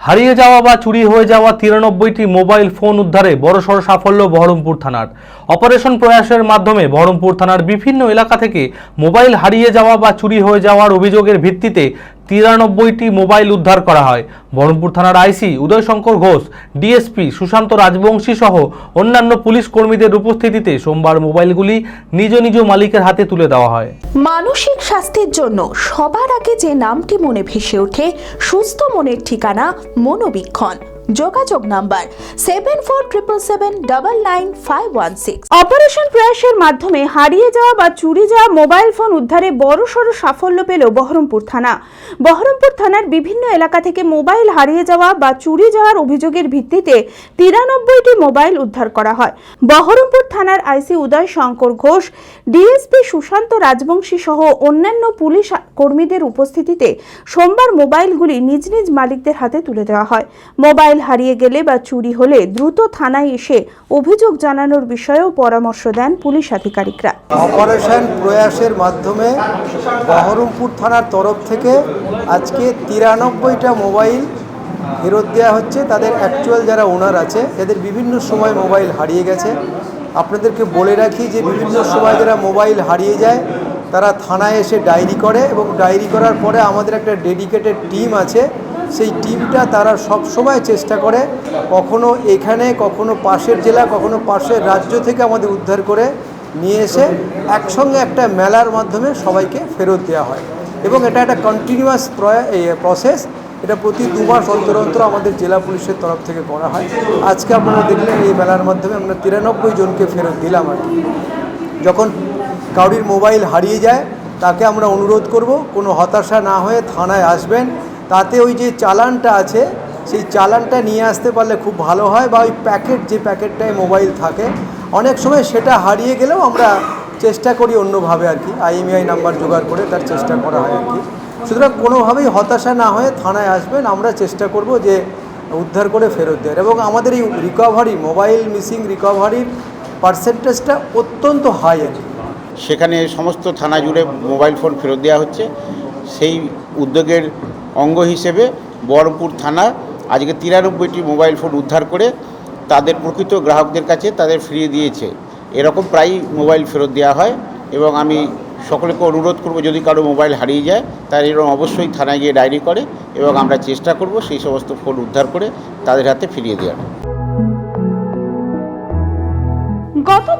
হারিয়ে যাওয়া বা চুরি হয়ে যাওয়া তিরানব্বইটি মোবাইল ফোন উদ্ধারে বড়সড় সাফল্য বহরমপুর থানার। অপারেশন প্রয়াসের মাধ্যমে বহরমপুর থানার বিভিন্ন এলাকা থেকে মোবাইল হারিয়ে যাওয়া বা চুরি হয়ে যাওয়ার অভিযোগের ভিত্তিতে তিরানব্বইটি মোবাইল উদ্ধার করা হয়। বহরমপুর থানার আইসি উদয়শঙ্কর ঘোষ, ডিএসপি সুশান্ত রাজবংশী সহ অন্যান্য পুলিশ কর্মীদের উপস্থিতিতে সোমবার মোবাইলগুলি নিজ নিজ মালিকের হাতে তুলে দেওয়া হয়। মানসিক স্বাস্থ্যের জন্য সবার আগে যে নামটি মনে ভেসে ওঠে, সুস্থ মনের ঠিকানা মনোবীক্ষণ। যোগাযোগ number seven four triple seven double nine five one six operation প্রয়াসের মাধ্যমে হারিয়ে যাওয়া বা চুরি যাওয়া মোবাইল ফোন উদ্ধারে বড়সড় সাফল্য পেল বহরমপুর থানা। বহরমপুর থানার বিভিন্ন এলাকা থেকে মোবাইল হারিয়ে যাওয়া বা চুরি যাওয়ার অভিযোগের ভিত্তিতে তিরানব্বইটি মোবাইল উদ্ধার করা হয়। বহরমপুর থানার আইসি উদয় শঙ্কর ঘোষ, ডিএসপি সুশান্ত রাজবংশী সহ অন্যান্য পুলিশ কর্মীদের উপস্থিতিতে সোমবার মোবাইলগুলি নিজ নিজ মালিকদের হাতে তুলে দেওয়া হয়। মোবাইল হারিয়ে গেলে বা চুরি হলে দ্রুত থানায় এসে অভিযোগ জানানোর বিষয়েও পরামর্শ দেন পুলিশ আধিকারিকরা। অপারেশন প্রয়াসের মাধ্যমে বহরমপুর থানার তরফ থেকে আজকে তিরানব্বইটা মোবাইল ফেরত দেওয়া হচ্ছে। তাদের অ্যাকচুয়াল যারা ওনার আছে তাদের বিভিন্ন সময় মোবাইল হারিয়ে গেছে। আপনাদেরকে বলে রাখি যে বিভিন্ন সময় যারা মোবাইল হারিয়ে যায়, তারা থানায় এসে ডায়েরি করে এবং ডায়েরি করার পরে আমাদের একটা ডেডিকেটেড টিম আছে সেই টিমটা তারা সব সময় চেষ্টা করে কখনো এখানে, কখনো পাশের জেলা, কখনো পাশের রাজ্য থেকে আমাদের উদ্ধার করে নিয়ে এসে একসঙ্গে একটা মেলার মাধ্যমে সবাইকে ফেরত দেওয়া হয়। এবং এটা একটা কন্টিনিউয়াস প্রসেস এটা প্রতি দু মাস অন্তর অন্তর আমাদের জেলা পুলিশের তরফ থেকে করা হয়। আজকে আপনারা দেখলেন এই মেলার মাধ্যমে আমরা তিরানব্বই জনকে ফেরত দিলাম আর কি। যখন কাউরির মোবাইল হারিয়ে যায়, তাকে আমরা অনুরোধ করব, কোনো হতাশা না হয়ে থানায় আসবেন। তাতে ওই যে চালানটা আছে, সেই চালানটা নিয়ে আসতে পারলে খুব ভালো হয় বা ওই প্যাকেট, যে প্যাকেটটায় মোবাইল থাকে, অনেক সময় সেটা হারিয়ে গেলেও আমরা চেষ্টা করি অন্যভাবে আর কি আইএমআই নাম্বার জোগাড় করে তার চেষ্টা করা হয় আর কি। সুতরাং কোনোভাবেই হতাশা না হয়ে থানায় আসবেন, আমরা চেষ্টা করব যে উদ্ধার করে ফেরত দেওয়ার। এবং আমাদের এই রিকভারি মোবাইল মিসিং রিকভারির পার্সেন্টেজটা অত্যন্ত হাই আর সেখানে সমস্ত থানা জুড়ে মোবাইল ফোন ফেরত দেওয়া হচ্ছে। সেই উদ্যোগের অঙ্গ হিসেবে বহরমপুর থানা আজকে তিরানব্বইটি মোবাইল ফোন উদ্ধার করে তাদের প্রকৃত গ্রাহকদের কাছে তাদের ফিরিয়ে দিয়েছে। এরকম প্রায়ই মোবাইল ফেরত দেওয়া হয় এবং আমি সকলকে অনুরোধ করব যদি কারও মোবাইল হারিয়ে যায় তাহলে এরকম অবশ্যই থানায় গিয়ে ডায়েরি করে এবং আমরা চেষ্টা করব সেই সমস্ত ফোন উদ্ধার করে তাদের হাতে ফিরিয়ে দেওয়ার।